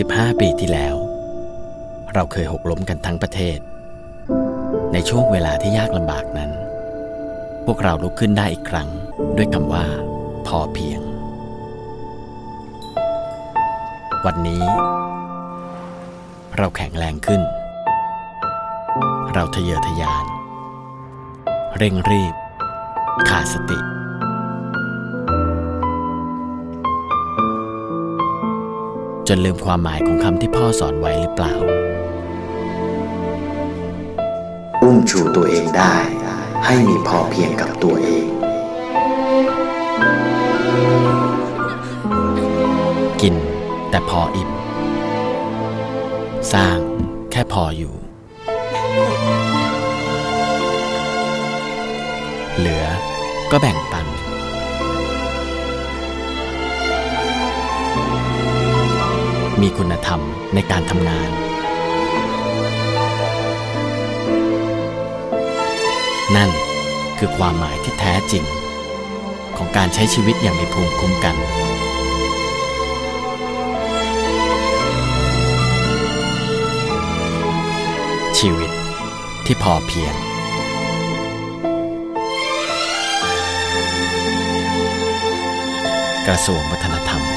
15 ปีที่แล้ว เราเคยหกล้มกันทั้งประเทศ ในช่วงเวลาที่ยากลำบากนั้น พวกเราลุกขึ้นได้อีกครั้ง ด้วยคำว่า พอเพียง วันนี้ เราแข็งแรงขึ้น เราทะเยอทะยาน เร่งรีบ ขาดสติ นลืมความหมายของคำที่พ่อสอนไว้หรือเปล่า อุ้มชูตัวเองได้ ให้มีพอเพียงกับตัวเอง กินแต่พออิ่ม สร้างแค่พออยู่ เหลือก็แบ่งปัน มีคุณธรรมในการทำงาน นั่นคือความหมายที่แท้จริง ของการใช้ชีวิตอย่างมีภูมิคุ้มกันชีวิตที่พอเพียง กระทรวงวัฒนธรรม